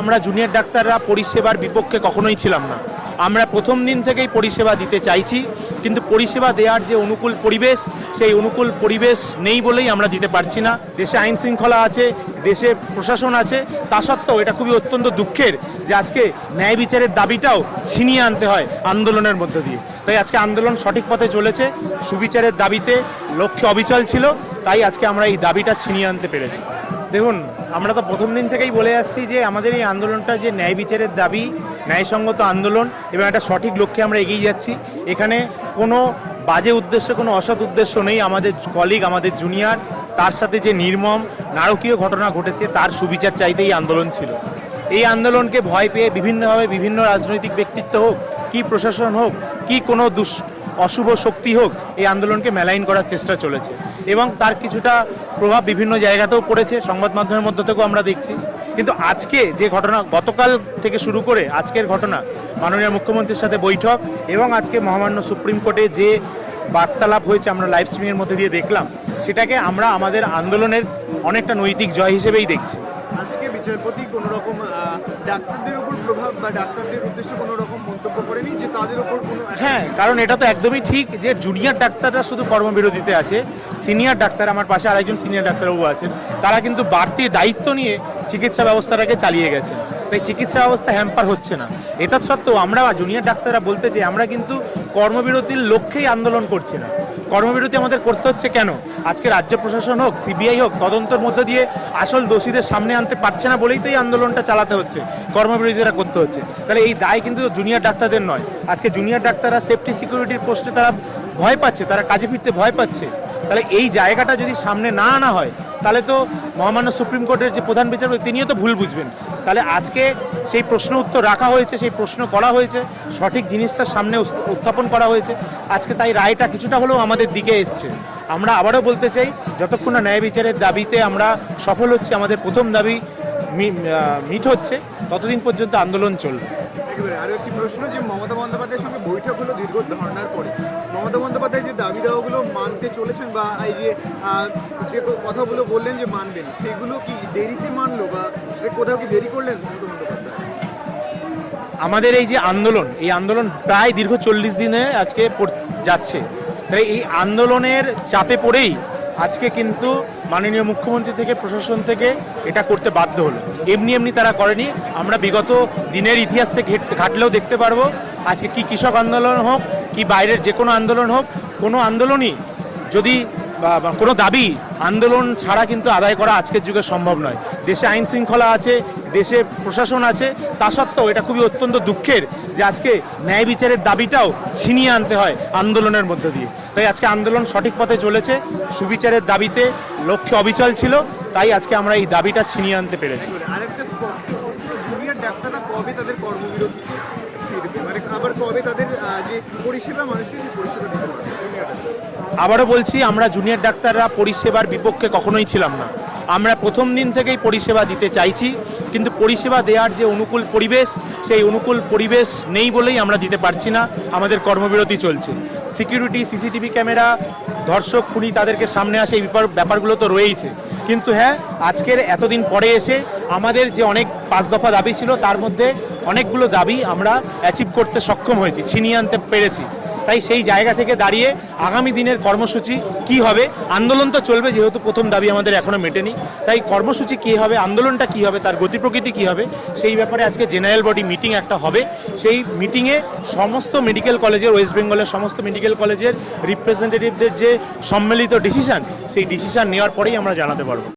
আমরা জুনিয়র ডাক্তাররা পরিষেবার বিপক্ষে কখনোই ছিলাম না। আমরা প্রথম দিন থেকেই পরিষেবা দিতে চাইছি, কিন্তু পরিষেবা দেওয়ার যে অনুকূল পরিবেশ, সেই অনুকূল পরিবেশ নেই বলেই আমরা দিতে পারছি না। দেশে আইন শৃঙ্খলা আছে, দেশে প্রশাসন আছে, তা সত্ত্বেও এটা খুবই অত্যন্ত দুঃখের যে আজকে ন্যায় বিচারের দাবিটাও ছিনিয়ে আনতে হয় আন্দোলনের মধ্য দিয়ে। তাই আজকে আন্দোলন সঠিক পথে চলেছে, সুবিচারের দাবিতে লক্ষ্যে অবিচল ছিল, তাই আজকে আমরা এই দাবিটা ছিনিয়ে আনতে পেরেছি। দেখুন, আমরা তো প্রথম দিন থেকেই বলে আসছি যে আমাদের এই আন্দোলনটা যে ন্যায় বিচারের দাবি, ন্যায়সঙ্গত আন্দোলন এবং একটা সঠিক লক্ষ্যে আমরা এগিয়ে যাচ্ছি। এখানে কোনো বাজে উদ্দেশ্য, কোনো অসৎ উদ্দেশ্য নেই। আমাদের কলিগ আমাদের জুনিয়র তার সাথে যে নির্মম, নারকীয় ঘটনা ঘটেছে, তার সুবিচার চাইতেই এই আন্দোলন ছিল। এই আন্দোলনকে ভয় পেয়ে বিভিন্নভাবে বিভিন্ন রাজনৈতিক ব্যক্তিত্ব হোক, কি প্রশাসন হোক, কি কোনো দুষ অশুভ শক্তি হোক এই আন্দোলনকে মেলাইন করার চেষ্টা চলেছে। এবং তার কিছুটা প্রভাব বিভিন্ন জায়গাতেও পড়েছে, সংবাদ মাধ্যমের মধ্য থেকেও আমরা দেখছি। কিন্তু আজকে যে ঘটনা, গতকাল থেকে শুরু করে আজকের ঘটনা, মাননীয় মুখ্যমন্ত্রীর সাথে বৈঠক এবং আজকে মহামান্য সুপ্রিম কোর্টে যে বার্তালাপ হয়েছে আমরা লাইভ স্ট্রিমিংয়ের মধ্যে দিয়ে দেখলাম, সেটাকে আমরা আমাদের আন্দোলনের অনেকটা নৈতিক জয় হিসেবেই দেখছি। আজকে বিচারপতি কোনো রকম ডাক্তারদের উপর প্রভাব বা ডাক্তারদের উদ্দেশ্যে কোনো রকম মন্তব্য করেনি যে তাদের উপর কোনো হ্যাঁ কারণ এটা তো একদমই ঠিক যে জুনিয়র ডাক্তাররা শুধু কর্মবিরতিতে আছে। সিনিয়র ডাক্তার আমার পাশে, আরেকজন সিনিয়র ডাক্তারবাবু আছেন। তারা কিন্তু বাড়তি দায়িত্ব নিয়ে চিকিৎসা ব্যবস্থাটাকে চালিয়ে গেছেন। তাই চিকিৎসা ব্যবস্থা হ্যাম্পার হচ্ছে না। এটা সত্ত্বেও আমরা জুনিয়র ডাক্তাররা বলতে চাই, আমরা কিন্তু কর্মবিরতির লক্ষ্যেই আন্দোলন করছি না। কর্মবিরতি আমাদের করতে হচ্ছে কেন? আজকে রাজ্য প্রশাসন হোক, সিবিআই হোক, তদন্তের মধ্য দিয়ে আসল দোষীদের সামনে আনতে পারছে না বলেই তো এই আন্দোলনটা চালাতে হচ্ছে, কর্মবিরতিরা করতে হচ্ছে। তাহলে এই দায় কিন্তু জুনিয়র ডাক্তারদের নয়। আজকে জুনিয়র ডাক্তাররা সেফটি সিকিউরিটির পোস্টে তারা ভয় পাচ্ছে, তারা কাজে ফিরতে ভয় পাচ্ছে। তাহলে এই জায়গাটা যদি সামনে না আনা হয় তাহলে তো মহামান্য সুপ্রিম কোর্টের যে প্রধান বিচারপতি, তিনিও তো ভুল বুঝবেন। তাহলে আজকে সেই প্রশ্ন উত্তর রাখা হয়েছে, সেই প্রশ্ন করা হয়েছে, সঠিক জিনিসটা সামনে উত্থাপন করা হয়েছে। আজকে তাই রায়টা কিছুটা হলেও আমাদের দিকে এসছে। আমরা আবারও বলতে চাই, যতক্ষণ না ন্যায় বিচারের দাবিতে আমরা সফল হচ্ছি, আমাদের প্রথম দাবি মিট হচ্ছে, ততদিন পর্যন্ত আন্দোলন চলবে। আরও একটি প্রশ্ন যে মমতা বন্দ্যোপাধ্যায়ের সঙ্গে বৈঠক হলো দীর্ঘ ধর্নার পরে। মমতা বন্দ্যোপাধ্যায় যে দাবি দাওয়াগুলো মানতে চলেছেন বা এই যে কথাগুলো বললেন যে মানবেন, সেগুলো কি দেরিতে মানলো বা সেটা কোথাও কি দেরি করলেন? আমাদের এই যে আন্দোলন, এই আন্দোলন প্রায় দীর্ঘ চল্লিশ দিনে আজকে যাচ্ছে। তাই এই আন্দোলনের চাপে পড়েই আজকে কিন্তু মাননীয় মুখ্যমন্ত্রী থেকে, প্রশাসন থেকে এটা করতে বাধ্য হলো। এমনি এমনি তারা করেনি। আমরা বিগত দিনের ইতিহাস থেকে ঘেট- ঘাটলেও দেখতে পারব আজকে কি কৃষক আন্দোলন হোক, কি বাইরের যে কোনো আন্দোলন হোক, কোনো আন্দোলনই যদি কোনো দাবি, আন্দোলন ছাড়া কিন্তু আদায় করা আজকের যুগে সম্ভব নয়। দেশে আইন শৃঙ্খলা আছে, দেশে প্রশাসন আছে, তা সত্ত্বেও এটা খুবই অত্যন্ত দুঃখের যে আজকে ন্যায় বিচারের দাবিটাও ছিনিয়ে আনতে হয় আন্দোলনের মধ্য দিয়ে। তাই আজকে আন্দোলন সঠিক পথে চলেছে, সুবিচারের দাবিতে লক্ষ্যে অবিচল ছিল, তাই আজকে আমরা এই দাবিটা ছিনিয়ে আনতে পেরেছি। মানে আবারও বলছি, আমরা জুনিয়র ডাক্তাররা পরিষেবার বিপক্ষে কখনোই ছিলাম না। আমরা প্রথম দিন থেকেই পরিষেবা দিতে চাইছি, কিন্তু পরিষেবা দেওয়ার যে অনুকূল পরিবেশ, সেই অনুকূল পরিবেশ নেই বলেই আমরা দিতে পারছি না। আমাদের কর্মবিরতি চলছে। সিকিউরিটি, সিসিটিভি ক্যামেরা, ধর্ষক, খুনি তাদেরকে সামনে আসে, এই ব্যাপার ব্যাপারগুলো তো রয়েইছে। কিন্তু হ্যাঁ আজকের এতদিন পরে এসে আমাদের যে অনেক পাঁচ দফা দাবি ছিল, তার মধ্যে অনেকগুলো দাবি আমরা অ্যাচিভ করতে সক্ষম হয়েছি, ছিনিয়ে আনতে পেরেছি। তাই সেই জায়গা থেকে দাঁড়িয়ে আগামী দিনের কর্মসূচি কি হবে? আন্দোলন তো চলবে, যেহেতু প্রথম দাবি আমাদের এখনও মেটেনি। তাই কর্মসূচি কি হবে, আন্দোলনটা কি হবে, তার গতি প্রকৃতি কী হবে, সেই ব্যাপারে আজকে জেনারেল বডি মিটিং একটা হবে। সেই মিটিংয়ে সমস্ত মেডিকেল কলেজের ওয়েস্ট বেঙ্গলের সমস্ত মেডিকেল কলেজের রিপ্রেজেন্টেটিভদের যে সম্মিলিত ডিসিশান সেই ডিসিশান নেওয়ার পরেই আমরা জানাতে পারব।